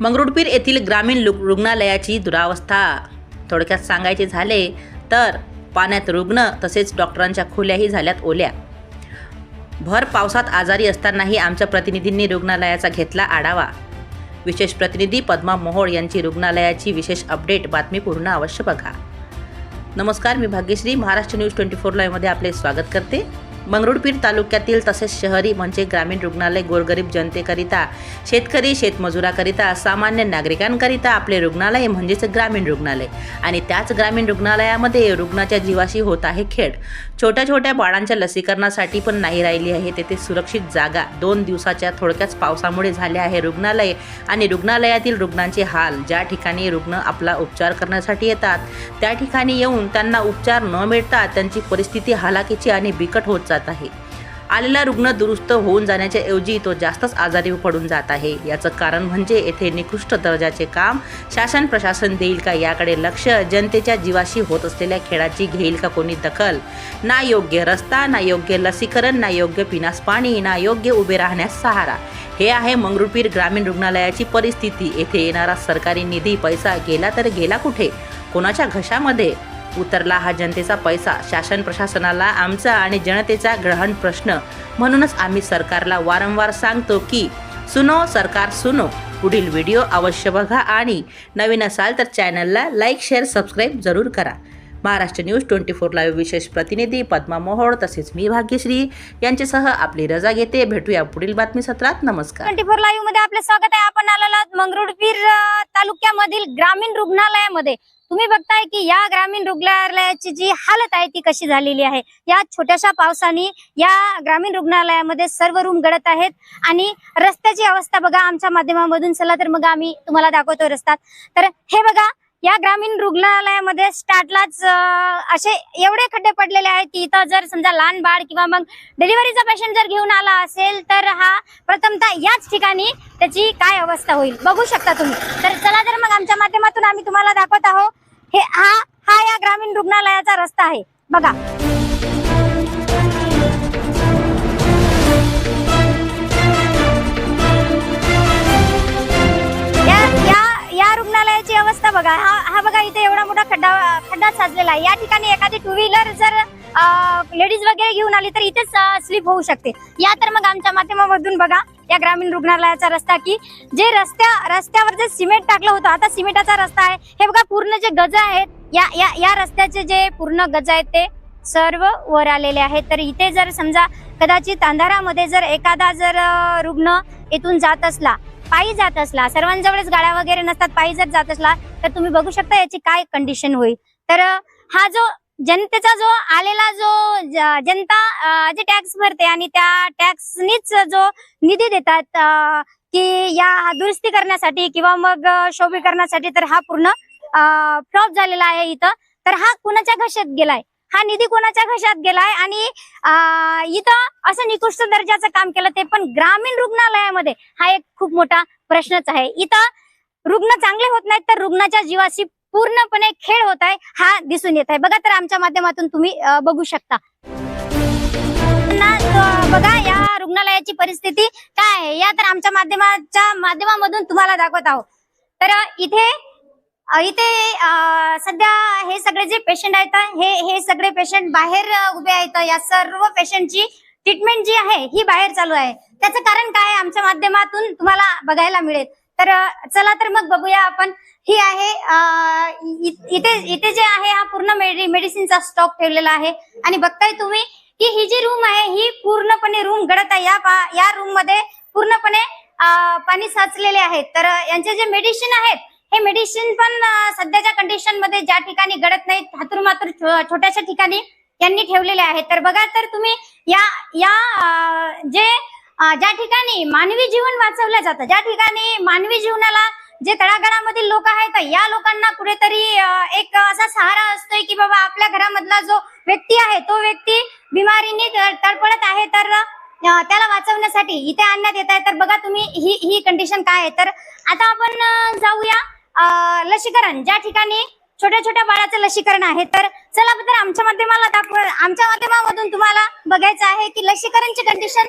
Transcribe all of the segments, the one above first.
मंगरुळपीर येथील ग्रामीण लु- रुग्णालयाची दुरावस्था. थोडक्यात सांगायचे झाले तर पाण्यात रुग्ण तसेच डॉक्टरांच्या खोल्याही झाल्यात ओल्या. भर पावसात आजारी असतानाही आमच्या प्रतिनिधींनी रुग्णालयाचा घेतला आढावा. विशेष प्रतिनिधी पद्मा मोहोळ यांची रुग्णालयाची विशेष अपडेट बातमी पूर्ण अवश्य बघा. नमस्कार मी Bhagyashree. Maharashtra news twenty four लाईव्हमध्ये आपले स्वागत करते. मंगरुळपीर तालुक्यातील तसेच शहरी म्हणजे ग्रामीण रुग्णालय गोरगरीब जनतेकरिता शेतकरी शेतमजुराकरिता सामान्य नागरिकांकरिता आपले रुग्णालय म्हणजेच ग्रामीण रुग्णालय. आणि त्याच ग्रामीण रुग्णालयामध्ये रुग्णाच्या जीवाशी होत आहे खेळ. छोट्या छोट्या बाळांच्या लसीकरणासाठी पण नाही राहिली आहे तेथे सुरक्षित जागा. दोन दिवसाच्या थोडक्याच पावसामुळे झाले आहे रुग्णालय आणि रुग्णालयातील रुग्णांचे हाल. ज्या ठिकाणी रुग्ण आपला उपचार करण्यासाठी येतात त्या ठिकाणी येऊन त्यांना उपचार न मिळता त्यांची परिस्थिती हालाकीची आणि बिकट होत जात. आहे. आलेला रुग्ण दुरुस्त होऊन जाण्याच्या ऐवजी तो जास्तच आजारी पडून जात आहे. याचं कारण म्हणजे येथे निकृष्ट दर्जाचे काम शासन प्रशासन देईल का याकडे लक्ष जनतेच्या जीवाशी होत असलेल्या खेळाची घेईल का कोणी दखल? ना योग्य रस्ता ना योग्य लसीकरण ना योग्य पिण्यास पाणी ना योग्य उभे राहण्यास सहारा. हे आहे मंगरुळपीर ग्रामीण रुग्णालयाची परिस्थिती. येथे येणारा सरकारी निधी पैसा गेला तर गेला कुठे? कोणाच्या घशामध्ये? उतरला हा जनतेचा पैसा. शासन प्रशासनाला आमचा आणि जनतेचा ग्रहण प्रश्न. म्हणूनच आम्ही सरकारला वारंवार सांगतो की सुनो सरकार सुनो. पुढील व्हिडिओ अवश्य बघा आणि नवीन असाल तर चॅनलला लाईक शेअर सबस्क्राईब जरूर करा. Maharashtra news twenty four live विशेष प्रतिनिधी पद्मा मोहोळ तसेच मी भाग्यश्री यांच्यासह आपली रजा घेते. भेटूया पुढील बातमी सत्रात नमस्कार. ट्वेंटी फोर लाईव्हमध्ये आपलं स्वागत आहे. आपण आलेलो मंगरुळपीर तालुक्यामधील ग्रामीण रुग्णालयामध्ये. तुम्ही बघताय की या ग्रामीण रुग्णालयाची जी हालत आहे ती कशी झालेली आहे? या छोट्याशा पावसाने या ग्रामीण रुग्णालयामध्ये सर्व रूम गडत आहेत आणि रस्त्याची अवस्था बघा आमच्या माध्यमामधून. चला तर मग आम्ही तुम्हाला दाखवतो रस्त्यात तर हे बघा या ग्रामीण रुग्णालयामध्ये स्टार्टलाच असे एवढे खड्डे पडलेले आहेत की इथं जर समजा लहान बाळ किंवा मग डिलिव्हरीचा पेशंट जर घेऊन आला असेल तर हा प्रथमतः याच ठिकाणी त्याची काय अवस्था होईल? बघू शकता तुम्ही. तर चला तर मग आमच्या माध्यमातून आम्ही तुम्हाला दाखवत आहोत. हे हा हा या ग्रामीण रुग्णालयाचा रस्ता आहे. बघा. या अवस्था बघा. हा हा बघा इथे एवढा मोठा खड्डा खड्डा साचलेला आहे. या ठिकाणी एखादी टू व्हीलर जर लेडीज वगैरे घेऊन आली तर इथेच स्लिप होऊ शकते. या तर मग आमच्या माध्यमामधून बघा या ग्रामीण रुग्णालयाचा रस्ता की जे रस्त्या रस्त्यावर जे सिमेंट टाकलं होतं आता सिमेंटाचा रस्ता आहे. हे बघा पूर्ण जे गज आहेत या या या रस्त्याचे जे पूर्ण गज आहेत ते सर्व वर आलेले आहेत. तर इथे जर समजा कदाचित अंधारामध्ये जर एखादा जर रुग्ण इथून जात असला पायी जात असला सर्वांजवळच गाड्या वगैरे नसतात पायी जर जात असला तर तुम्ही बघू शकता याची काय कंडिशन होईल. तर हा जो जनतेचा जो आलेला जो जनता जे टॅक्स भरते आणि त्या टॅक्सनीच जो निधी देतात की या दुरुस्ती करण्यासाठी किंवा मग अं, शोभीकरणासाठी तर हा पूर्ण फ्लॉप झालेला आहे इथं. तर हा कुणाच्या घशात गेलाय? हा निधी कोणाच्या घशात गेलाय? आणि इथं असं निकृष्ट दर्जाचं काम केलं ते पण ग्रामीण रुग्णालयामध्ये हा एक खूप मोठा प्रश्नच आहे. इथं रुग्ण चांगले होत नाहीत तर रुग्णाच्या जीवाशी पूर्णपणे खेळ होत आहे हा दिसून येत आहे. बघा तर आमच्या माध्यमातून तुम्ही बघू शकता. बघा या रुग्णालयाची परिस्थिती काय आहे? या तर आमच्या माध्यमाच्या माध्यमामधून तुम्हाला दाखवत आहोत. तर इथे इथे सध्या हे सगळे जे पेशंट आहेत हे हे सगळे पेशंट बाहेर उभे आहेत. या सर्व पेशंटची ट्रीटमेंट जी आहे ही बाहेर चालू आहे. त्याचं कारण काय आहे? आमच्या माध्यमातून तुम्हाला बघायला मिळेल. तर चला तर मग बघूया आपण. ही आहे इथे इथे जे आहे हा पूर्ण मेडिसिनचा स्टॉक ठेवलेला आहे. आणि बघताय तुम्ही की ही जी रूम आहे ही पूर्णपणे रूम घडत आहे. या या रूममध्ये पूर्णपणे पाणी साचलेले आहेत तर यांचे जे मेडिसिन आहेत हे मेडिसिन पण सध्याच्या कंडिशनमध्ये ज्या ठिकाणी गडत नाहीत हातूर मातूर छोट्याशा ठिकाणी यांनी ठेवलेले आहेत. तर बघा तर तुम्ही या या जे ज्या ठिकाणी मानवी जीवन वाचवलं जातं ज्या ठिकाणी मानवी जीवनाला जे तळागाळामधील लोक आहेत या लोकांना कुठेतरी एक असा सहारा असतोय की बाबा आपल्या घरामधला जो व्यक्ती आहे तो व्यक्ती बिमारीने तडपडत आहे तर त्याला वाचवण्यासाठी इथे आणण्यात येत आहे. तर बघा तुम्ही ही ही कंडिशन काय आहे? तर आता आपण जाऊया. लसीकरण. ज्या ठिकाणी छोट्या छोट्या बाळाचं लसीकरण आहे तर चला तर आमच्या माध्यमाला दाखव. आमच्या माध्यमामधून तुम्हाला बघायचं आहे की लसीकरणची कंडिशन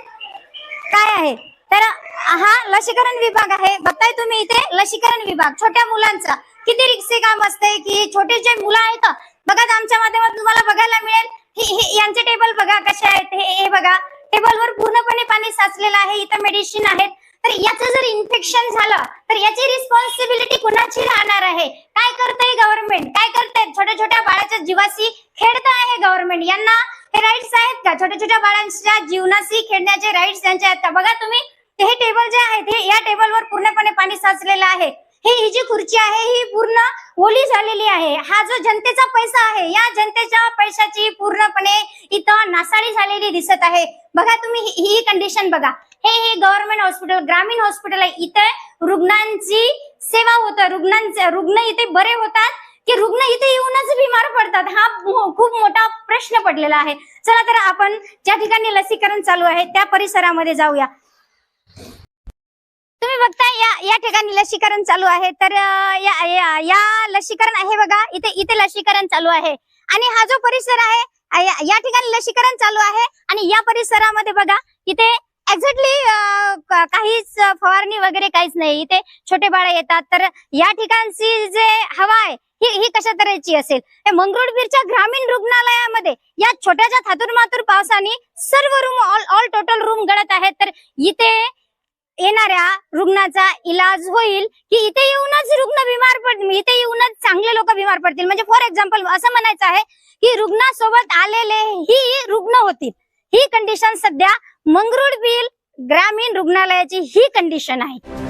काय आहे. तर हा लसीकरण विभाग आहे. बघताय तुम्ही इथे? लसीकरण विभाग. छोट्या मुलांचा. किती रिक्षे काम असते की छोटे जे मुलं आहेत बघा आमच्या माध्यमातून तुम्हाला बघायला मिळेल. हे- यांचे टेबल बघा कसे आहेत. हे हे बघा. टेबलवर पूर्णपणे पाणी साचलेलं आहे. इथं मेडिसिन आहेत. तर याचं जर इन्फेक्शन झालं तर याची रिस्पॉन्सिबिलिटी कुणाची राहणार आहे? काय करतंय गव्हर्नमेंट काय करतंय? छोट्या छोट्या बाळाच्या जीवाशी खेळत आहे गव्हर्नमेंट यांना हे राईट्स आहेत का? छोट्या छोट्या बाळांच्या जीवनाशी खेळण्याचे राईट्स त्यांचे आहेत का? बघा तुम्ही ते हे टेबल जे आहेत हे या टेबलवर पूर्णपणे पाणी साचलेलं आहे. हे ही जी खुर्ची आहे ही पूर्ण ओली झालेली आहे. हा जो जनतेचा पैसा आहे या जनतेच्या पैशाची पूर्णपणे इथं नासाडी झालेली दिसत आहे. बघा तुम्ही ही- ही कंडिशन बघा. हे हे गव्हर्नमेंट हॉस्पिटल ग्रामीण हॉस्पिटल आहे. इथे रुग्णांची सेवा होतं. रुग्णांचे रुग्ण इथे बरे होतात की रुग्ण इथे येऊनच बिमार पडतात? हा खूप मोठा प्रश्न पडलेला आहे. चला तर आपण ज्या ठिकाणी लसीकरण चालू आहे त्या परिसरामध्ये जाऊया. तुम्ही बघताय या या ठिकाणी लसीकरण चालू आहे. तर या या- या लसीकरण आहे बघा इथे इथे लसीकरण चालू आहे. आणि हा जो परिसर आहे या या ठिकाणी लसीकरण चालू आहे. आणि या परिसरामध्ये बघा इथे एक्झॅक्टली काहीच फवारणी वगैरे काहीच नाही. इथे छोटे बाळ येतात. तर या ठिकाणची जे हवा आहे ही ही कशा तऱ्हेची असेल? हे मंगरुळपीरच्या ग्रामीण रुग्णालयामध्ये या छोट्याच्या थातूर मातूर पावसाने सर्व room all all total room गळत आहेत. तर इथे येणाऱ्या रुग्णाचा इलाज होईल की इथे येऊनच रुग्ण बिमार पड इथे येऊनच चांगले लोक बिमार पडतील. म्हणजे फॉर एक्झाम्पल असं म्हणायचं आहे की रुग्णासोबत आलेले ही रुग्ण होतील. ही कंडिशन सध्या मंगरुळपीर ग्रामीण रुग्णालयाची ही कंडिशन आहे.